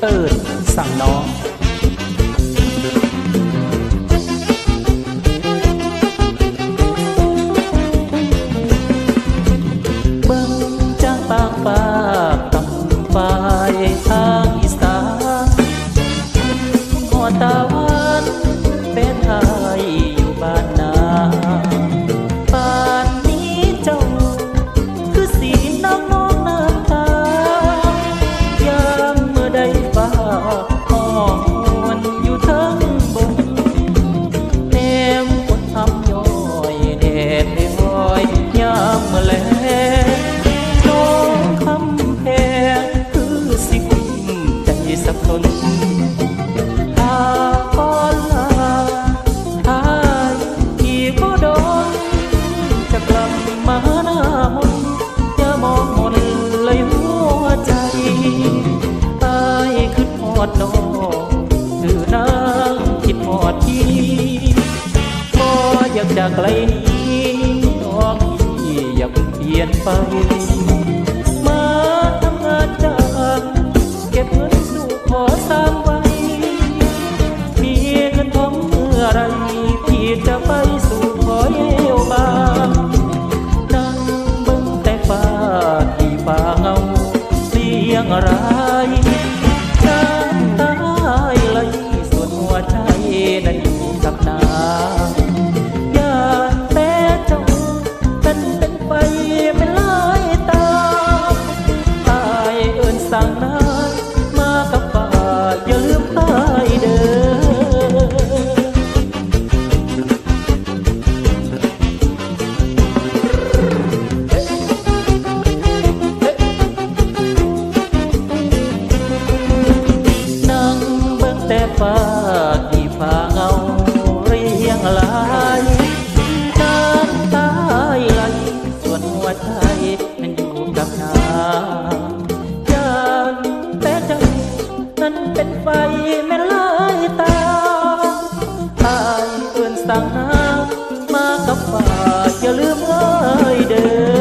เอิดสั่งน้องเบิ่งจากปากปากกับฝ่ายทางอีสานหัวตาวันเป็นไอายอยู่บ้านนา ยากจากไกลนี้น้องพี่อย่าเพิ่งเปลี่ยนไป ยงอะไรน้ำตาไหลส่วนหัวใจนั้นอยู่กับนางอย่าแต่เจ้าเป็นเป็นไปเป็นลายตาตายเอินสั่งน้า บิ่ป่าที่ฟ้าเงาเรียงลายน้ำตาไหลส่วนหัวใจมันอยู่กับน้ำยานแต่จังนั้นเป็นไฟแม่ลายตาตายเอื่นสั่งน้ำมากับฟ้าอย่าลืมเอ้ยเด้อ